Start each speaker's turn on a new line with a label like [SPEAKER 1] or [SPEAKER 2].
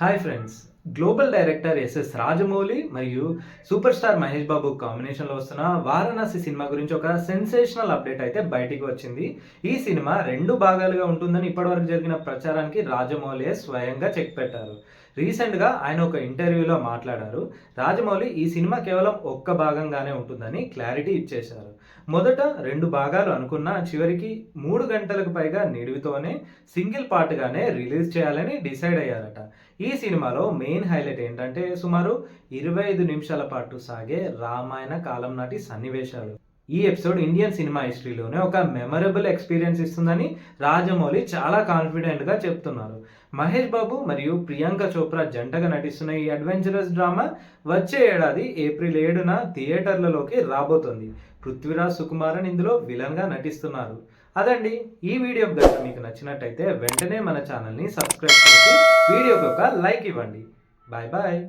[SPEAKER 1] Hi friends global director SS Rajamouli మరియు super star Mahesh Babu కాంబినేషన్లో వస్తున్న వారణాసి సినిమా గురించి ఒక సెన్సేషనల్ అప్డేట్ అయితే బయటికి వచ్చింది. ఈ సినిమా రెండు భాగాలుగా ఉంటుందని ఇప్పటివరకు జరిగిన ప్రచారానికి రాజమౌళి స్వయంగా చెక్ పెట్టారు. రీసెంట్గా ఆయన ఒక ఇంటర్వ్యూలో మాట్లాడారు. రాజమౌళి ఈ సినిమా కేవలం ఒక్క భాగంగానే ఉంటుందని క్లారిటీ ఇచ్చేశారు. మొదట రెండు భాగాలు అనుకున్న చివరికి మూడు గంటలకు పైగా నిడివితోనే సింగిల్ పార్ట్గానే రిలీజ్ చేయాలని డిసైడ్ అయ్యారట. ఈ సినిమాలో మెయిన్ హైలైట్ ఏంటంటే సుమారు ఇరవై ఐదు నిమిషాల పాటు సాగే రామాయణ కాలం నాటి సన్నివేశాలు. ఈ ఎపిసోడ్ ఇండియన్ సినిమా హిస్టరీలోనే ఒక మెమరబుల్ ఎక్స్పీరియన్స్ ఇస్తుందని రాజమౌళి చాలా కాన్ఫిడెంట్గా చెప్తున్నారు. మహేష్ బాబు మరియు ప్రియాంక చోప్రా జంటగా నటిస్తున్న ఈ అడ్వెంచరస్ డ్రామా వచ్చే ఏడాది ఏప్రిల్ ఏడున థియేటర్లలోకి రాబోతుంది. పృథ్వీరాజ్ సుకుమారన్ ఇందులో విలన్గా నటిస్తున్నారు. అదండి ఈ వీడియో గత మీకు నచ్చినట్టయితే వెంటనే మన ఛానల్ని సబ్స్క్రైబ్ చేసి వీడియోకి ఒక లైక్ ఇవ్వండి. Bye bye